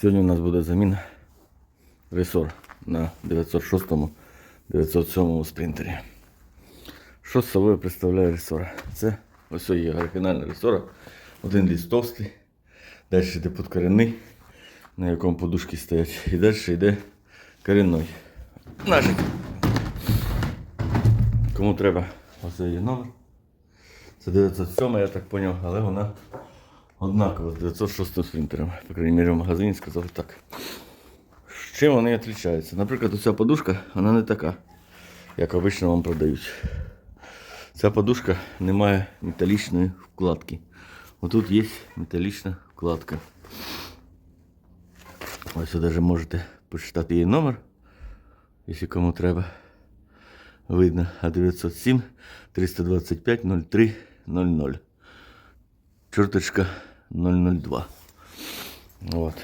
Сьогодні у нас буде заміна ресор на 906 907 спринтері. Що з собою представляє ресора? Це ось є оригінальна ресора. Один ліс товстий, далі йде подкорінний, на якому подушки стоять. І далі йде корінний. Значить, кому треба, ось є номер. Це 907, я так зрозумів, але вона однакова з 906 спринтером. По крайній мірі в магазині сказали так. Чим вони відрізняються? Наприклад, оця подушка, вона не така, як обично вам продають. Ця подушка не має металічної вкладки. Отут є металічна вкладка. Ось ви навіть можете почитати її номер, якщо кому треба. Видно, а 907 325 03 00. Чорточка 002. От.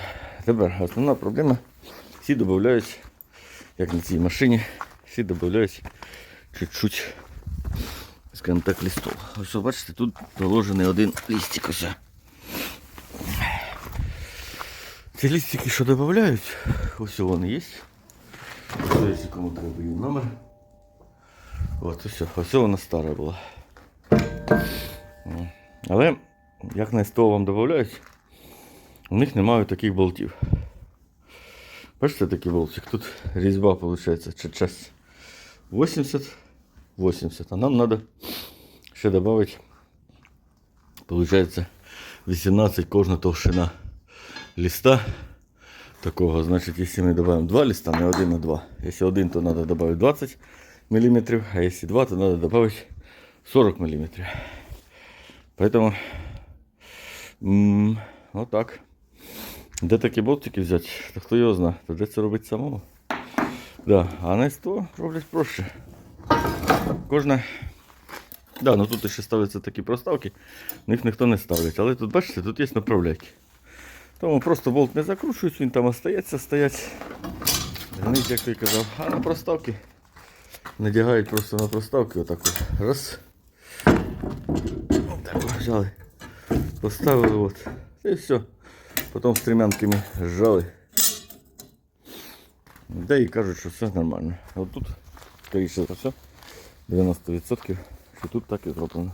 Тепер основна проблема. Всі додають, як на цій машині, всі додають чуть-чуть, скажімо так, листов. Ось бачите, тут доложений один листик ось. Ці листики, що додають, ось вони є. Ось якщо кому треба її номер. От, ось, ось вона стара була. Але, як на СТО вам додають, у них немає таких болтів. Бачите такий болтик? Тут різьба виходить, часть 80, 80. А нам треба ще додати, виходить, 18 кожна товщина листа такого. Значить, якщо ми додаємо два листа, не один, а два. Якщо один, то треба додати 20 мм, а якщо два, то треба додати 40 мм. Поэтому м, вот так. Де такі болтики взяти? Та хто його знає, то де це робити самому. Да. А на СТО роблять проще. Кожна. Да, ну тут ще ставляться такі проставки, них ніхто не ставить. Але тут, бачите, тут є направляйки. Тому просто болт не закручують, він там остається стоять. Гнить, як ти казав. А на проставки надягають просто на проставки отак. Раз. Так взяли. Поставили от. І все. Потім стрімянками зжали. Да і кажуть, що все нормально. От тут, скоріше за все, 90%, що тут так і зроблено.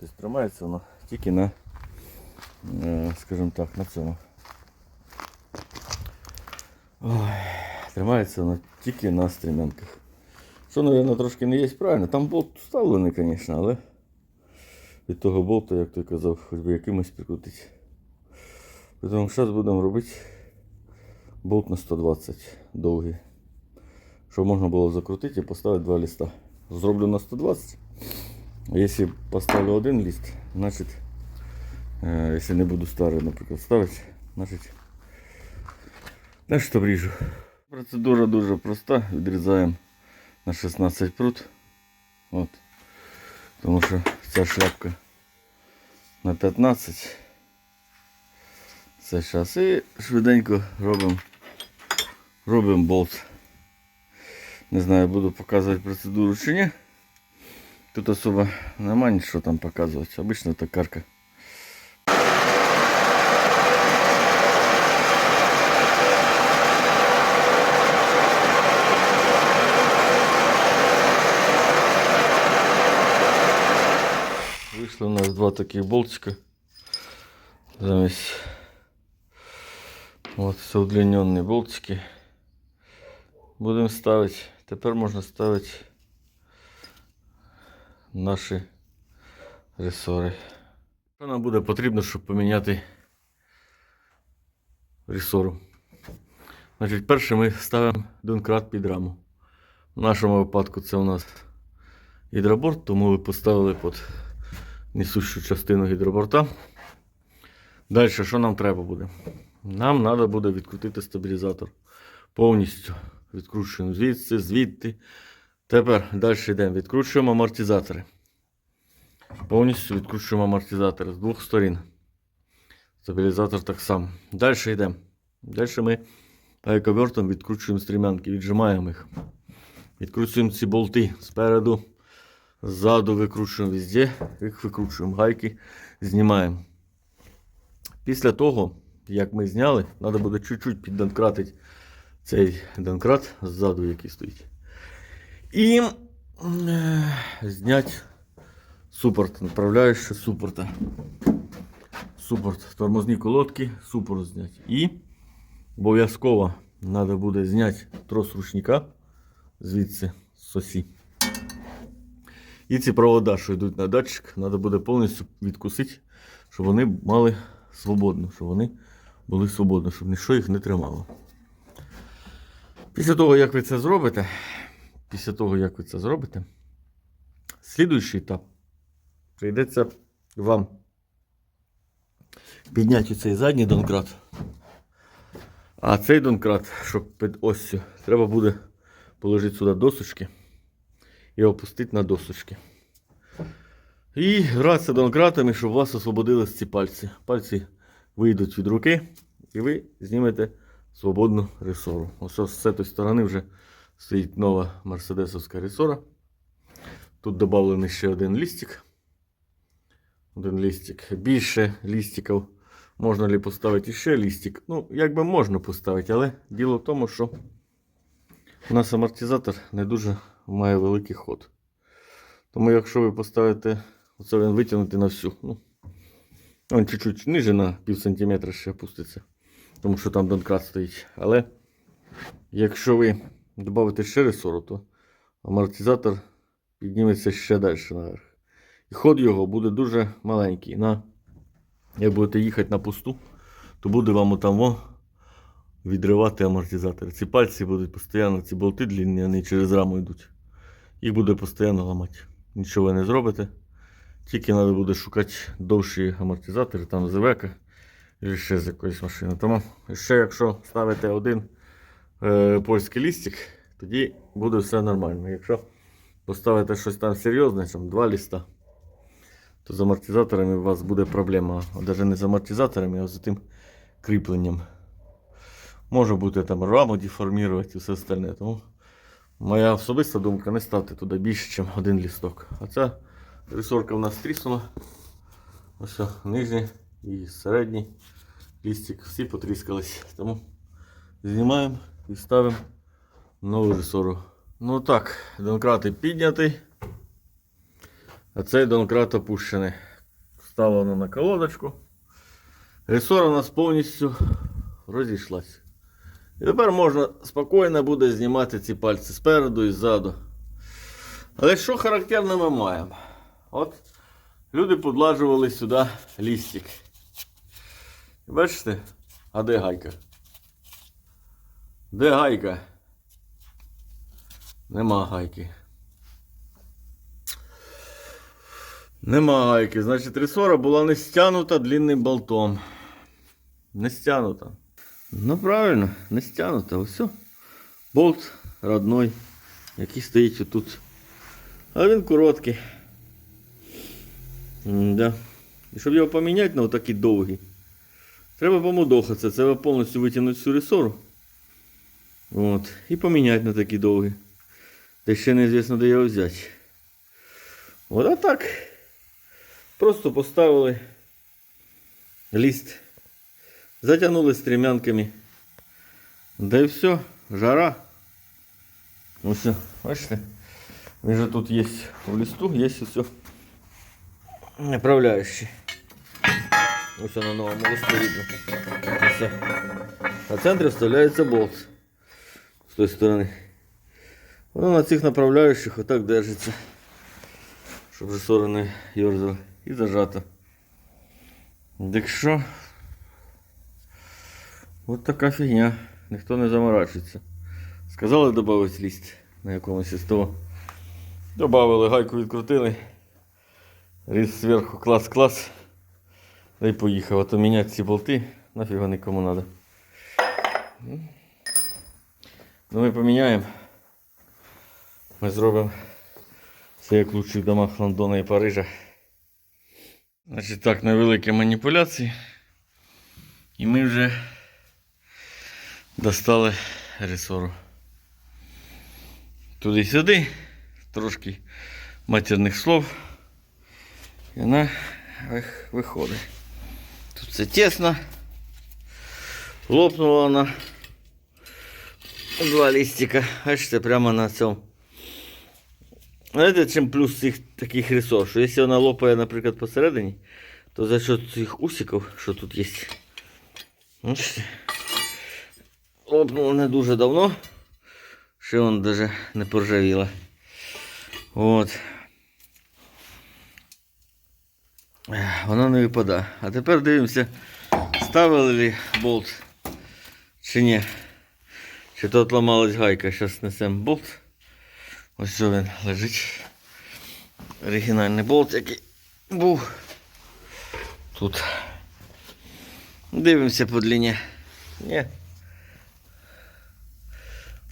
Тобто тримається воно тільки на, е, скажімо так, на цьому. Ой, тримається воно тільки на стрімянках. Що, мабуть, трошки не є правильно. Там болт вставлений, звісно, але від того болта, як ти казав, хоч би якимось прикрутити. Тому зараз будемо робити болт на 120 довгий. Щоб можна було закрутити і поставити два листа. Зроблю на 120. Якщо поставлю один лист, значить, е, якщо не буду старий, наприклад, ставити, значить, значить обріжу. Процедура дуже проста. Відрізаємо на 16 прут. От. Тому що ця шляпка на 15. Це зараз. І швиденько робимо робимо болт. Не знаю, буду показувати процедуру чи ні. Тут особо нема нічого там показувати. Обично токарка. Вийшло у нас два таких болтика. Замість От все удлиненні болтики. Будемо ставити. Тепер можна ставити наші ресори. Що нам буде потрібно, щоб поміняти ресору? Значить, перше ми ставимо донкрат під раму. В нашому випадку це у нас гідроборт, тому ви поставили під несущу частину гідроборта. Далі, що нам треба буде? Нам треба буде відкрутити стабілізатор. Повністю відкручуємо звідси, звідти. Тепер далі йдемо. Відкручуємо амортизатори. Повністю відкручуємо амортизатори з двох сторін. Стабілізатор так само. Далі йдемо. Далі ми гайковертом відкручуємо стрімянки, віджимаємо їх. Відкручуємо ці болти спереду, ззаду викручуємо везде, їх викручуємо, гайки знімаємо. Після того як ми зняли, треба буде чуть-чуть піддонкратити цей донкрат ззаду, який стоїть. І е, зняти супорт, направляючи супорта. Супорт, тормозні колодки, супорт зняти. І обов'язково треба буде зняти трос ручника звідси з осі. І ці провода, що йдуть на датчик, треба буде повністю відкусити, щоб вони мали свободно, щоб вони були свободні, щоб нічого їх не тримало. Після того, як ви це зробите, після того, як ви це зробите, слідуючий етап прийдеться вам підняти цей задній донкрат. А цей донкрат, щоб під оссю, треба буде положити сюди досочки і опустити на досочки. І гратися донкратами, щоб вас освободились ці пальці. Пальці вийдуть від руки, і ви знімете свободну ресору. Ось з цієї сторони вже стоїть нова мерседесовська ресора. Тут додавлений ще один лістик. Один лістик. Більше лістиків. Можна ли поставити ще лістик? Ну, як би можна поставити, але діло в тому, що у нас амортизатор не дуже має великий ход. Тому якщо ви поставите, оце він витягнути на всю. Ну, він чуть-чуть ниже на пів сантиметра ще опуститься. Тому що там донкрат стоїть. Але якщо ви додавите ще ресору, то амортизатор підніметься ще далі наверх. І ход його буде дуже маленький. На, як будете їхати на пусту, то буде вам отам во відривати амортизатор. Ці пальці будуть постійно, ці болти длинні, вони через раму йдуть. Їх буде постійно ламати. Нічого не зробите. Тільки треба буде шукати довші амортизатори, там з Івека, або ще з якоїсь машини. Тому ще якщо ставите один е, польський лістик, тоді буде все нормально. Якщо поставите щось там серйозне, там два ліста, то з амортизаторами у вас буде проблема. Навіть не з амортизаторами, а з тим кріпленням. Може бути там раму деформувати і все остальне. Тому моя особиста думка не ставте туди більше, ніж один лісток. А ця ресорка в нас тріснула. Ось нижній і середній лістик всі потріскались. Тому знімаємо і ставимо нову ресору. Ну так, донкрати піднятий. А цей донкрат опущений. Вставлено на колодочку. Ресора у нас повністю розійшлась. І тепер можна спокійно буде знімати ці пальці спереду і ззаду. Але що характерне ми маємо? От люди подладжували сюди лістик. Бачите? А де гайка? Де гайка? Нема гайки. Нема гайки. Значить, ресора була не стягнута длинним болтом. Не стягнута. Ну правильно, не стягнута. Ось. Болт родной, який стоїть отут. А він короткий. М-да. І щоб його поміняти на отакий довгий, треба помудохатися. Це повністю витягнути всю ресору. От. І поміняти на такий довгий. Та ще неізвісно, де його взяти. От а так. Просто поставили ліст. Затягнули стрімянками. Да і все, жара. Ось, все, бачите? Він же тут є в листу, є все направляющий. Ось на новому листу видно. Ось. А в центрі вставляється болт з тої сторони. Воно на цих направляючих отак держиться. Щоб же сори не йорзали. І зажато. Так що. От така фігня. Ніхто не заморачується. Сказали додати ліст на якомусь із того. Добавили, гайку відкрутили. Різ зверху клас-клас. Да й поїхав. А то міняти ці болти нафіга нікому треба. Ну ми поміняємо. Ми зробимо все як лучше в домах Лондона і Парижа. Значить так, невеликі маніпуляції. І ми вже достали ресору. Туди-сюди, трошки матерних слов. І вона вих- виходить. Тут все тісно. Лопнула вона. Два листика. Бачите, прямо на цьому. Знаєте, чим плюс цих таких рисов? Що якщо вона лопає, наприклад, посередині, то за счет цих усиків, що тут є. Бачите? Лопнула не дуже давно. Ще вон даже не поржавіла. От. Ех, Воно не випадає. А тепер дивимося, ставили ли болт чи ні. Чи тут ламалась гайка. Зараз несемо болт. Ось що він лежить. Оригінальний болт, який був тут. Дивимося по длині. Ні.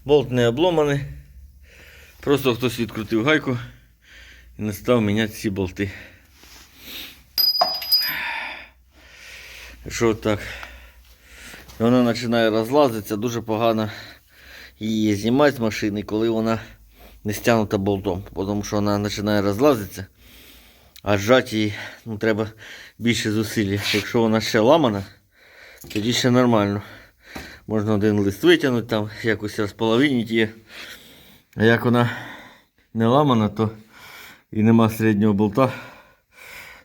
Болт не обломаний. Просто хтось відкрутив гайку і не став міняти ці болти. Що так? Вона починає розлазитися, дуже погано її знімати з машини, коли вона не стягнута болтом, тому що вона починає розлазитися, а зжати її ну, треба більше зусиль. Якщо вона ще ламана, тоді ще нормально. Можна один лист витягнути, там якось розполовинити її. А як вона не ламана, то і нема середнього болта,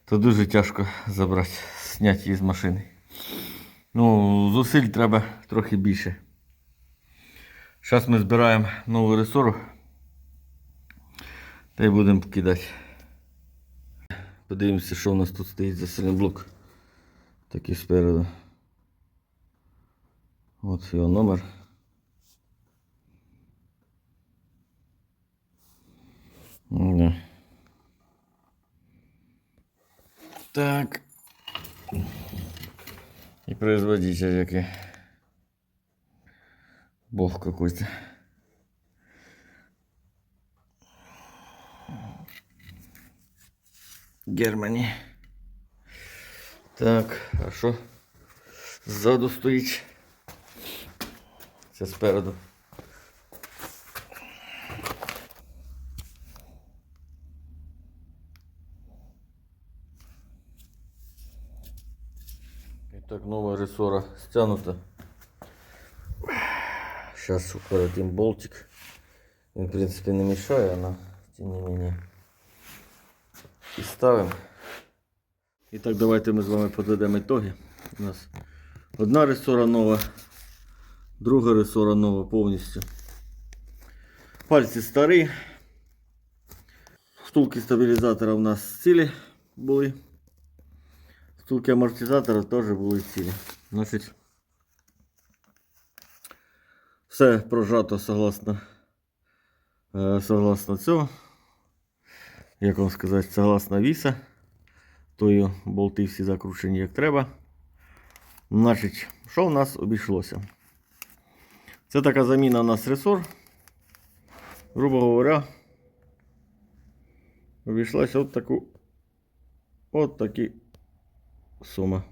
то дуже тяжко забрати, зняти її з машини. Ну, зусиль треба трохи більше. Зараз ми збираємо нову ресору. Та й будемо кидати. Подивимося, що у нас тут стоїть за силінблок. Такий спереду. От його номер. Да. Так. И производитель який. Бог какой-то. Германії. Так, а що? Ззаду стоїть. Це спереду. І так, нова ресора стянута. Сейчас укоротим болтик. Він, в принципі, не мішає, але тим не менее. І ставимо. І так, давайте ми з вами подведемо ітоги. У нас одна ресора нова, друга ресора нова повністю. Пальці старі. Втулки стабілізатора у нас цілі були. Втулки амортизатора теж були цілі. Значить, все прожато согласно, е, согласно цього. Як вам сказати, согласно віса. Тою болти всі закручені як треба. Значить, що в нас обійшлося? Це така заміна у нас ресор. Грубо говоря, обійшлася от таку от такі сума.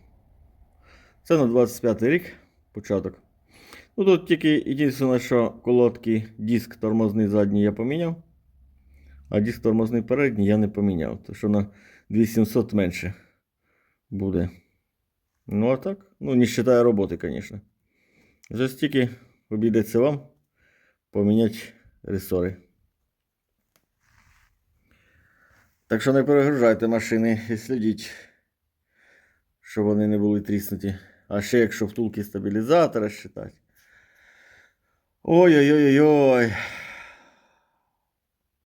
Це на 25 рік початок. Ну тут тільки єдине, що колодки диск тормозний задній я поміняв. А диск тормозний передній я не поміняв. То що на 2700 менше буде. Ну а так, ну не вважає роботи, звісно. Вже стільки обійдеться вам поміняти ресори. Так що не перегружайте машини і слідіть, щоб вони не були тріснуті. А ще якщо втулки стабілізатора считати. Ой-ой-ой-ой.